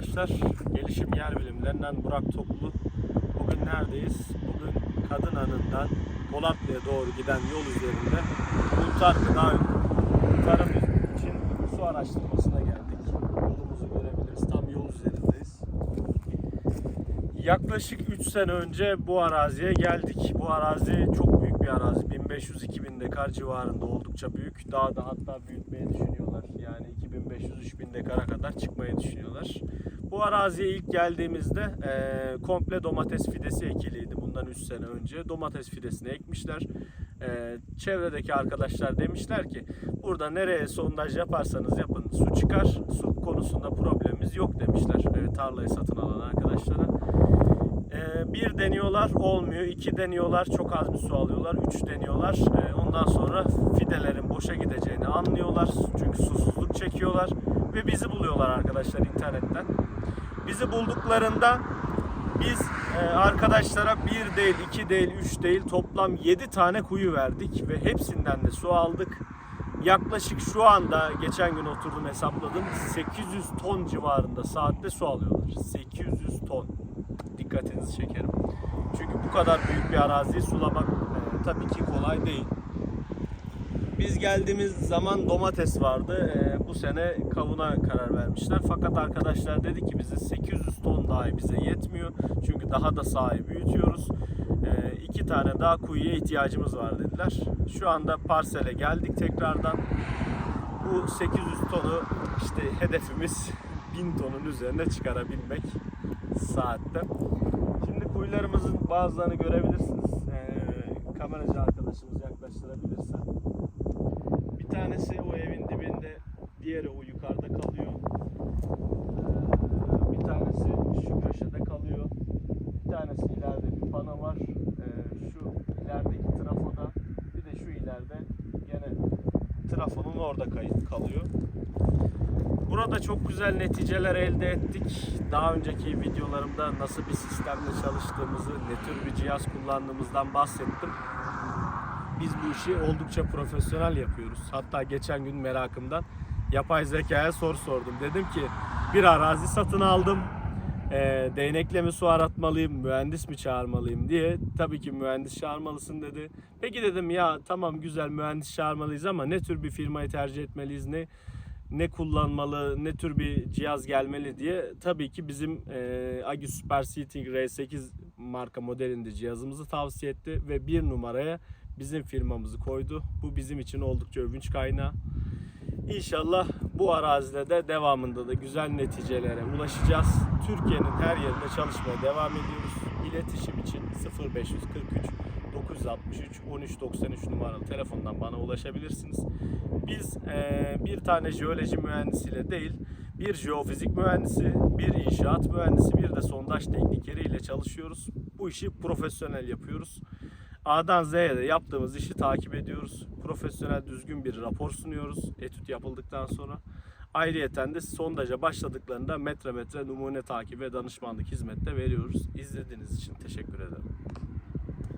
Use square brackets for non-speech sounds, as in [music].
arkadaşlar. Gelişim Yer Bilimlerinden Burak Toplu. Bugün neredeyiz? Bugün Kadın Anı'ndan Polatlı'ya doğru giden yol üzerinde Muhtar Gıda tarım için su araştırmasına geldik. Yolumuzu görebiliriz. Tam yol üzerindeyiz. Yaklaşık 3 sene önce bu araziye geldik. Bu arazi çok büyük bir arazi. 1500-2000 dekar civarında oldukça büyük. Daha da hatta büyütmeyi düşünüyorlar. Yani 2500-3000 dekara kadar çıkmayı düşünüyorlar. Bu araziye ilk geldiğimizde eee, komple domates fidesi ekiliydi bundan 3 sene önce. Domates fidesini ekmişler. Eee, çevredeki arkadaşlar demişler ki burada nereye sondaj yaparsanız yapın su çıkar. Su konusunda problemimiz yok demişler eee, tarlayı satın alan arkadaşlara. Ee, bir deniyorlar olmuyor, iki deniyorlar çok az bir su alıyorlar, üç deniyorlar. Ee, ondan sonra fidelerin boşa gideceğini anlıyorlar çünkü susuzluk çekiyorlar ve bizi buluyorlar arkadaşlar internetten. Bizi bulduklarında biz e, arkadaşlara bir değil, iki değil, üç değil toplam yedi tane kuyu verdik ve hepsinden de su aldık. Yaklaşık şu anda geçen gün oturdum hesapladım 800 ton civarında saatte su alıyorlar. 800 ton dikkatinizi çekerim. Çünkü bu kadar büyük bir araziyi sulamak e, tabii ki kolay değil. Biz geldiğimiz zaman domates vardı. E, bu sene kavuna karar vermişler. Fakat arkadaşlar dedi ki bize 800 ton dahi bize yetmiyor. Çünkü daha da sahayı büyütüyoruz. E, iki tane daha kuyuya ihtiyacımız var dediler. Şu anda parsele geldik tekrardan. Bu 800 tonu işte hedefimiz [laughs] 1000 tonun üzerine çıkarabilmek saatte. Şimdi kuyularımızın bazılarını görebilirsiniz. Ee, kameracı arkadaşımız yaklaştırabilirse. Tanesi o evin dibinde, diğeri o yukarıda kalıyor. Ee, bir tanesi şu köşede kalıyor. Bir tanesi ileride bir pano var. Ee, şu ilerideki trafoda, bir de şu ileride gene trafonun orada kayıt kalıyor. Burada çok güzel neticeler elde ettik. Daha önceki videolarımda nasıl bir sistemle çalıştığımızı, ne tür bir cihaz kullandığımızdan bahsettim. Biz bu işi oldukça profesyonel yapıyoruz. Hatta geçen gün merakımdan yapay zekaya soru sordum. Dedim ki bir arazi satın aldım. Ee, değnekle mi su aratmalıyım, mühendis mi çağırmalıyım diye. Tabii ki mühendis çağırmalısın dedi. Peki dedim ya tamam güzel mühendis çağırmalıyız ama ne tür bir firmayı tercih etmeliyiz, ne ne kullanmalı, ne tür bir cihaz gelmeli diye tabii ki bizim e, Agi Super Seating R8 marka modelinde cihazımızı tavsiye etti ve bir numaraya bizim firmamızı koydu. Bu bizim için oldukça övünç kaynağı. İnşallah bu arazide de devamında da güzel neticelere ulaşacağız. Türkiye'nin her yerinde çalışmaya devam ediyoruz. İletişim için 0543 963 1393 numaralı telefondan bana ulaşabilirsiniz. Biz eee, bir tane jeoloji mühendisiyle değil, bir jeofizik mühendisi, bir inşaat mühendisi, bir de sondaj teknikeri ile çalışıyoruz. Bu işi profesyonel yapıyoruz. A'dan Z'ye de yaptığımız işi takip ediyoruz. Profesyonel düzgün bir rapor sunuyoruz etüt yapıldıktan sonra. Ayrıyeten de sondaja başladıklarında metre metre numune takibi ve danışmanlık hizmette veriyoruz. İzlediğiniz için teşekkür ederim.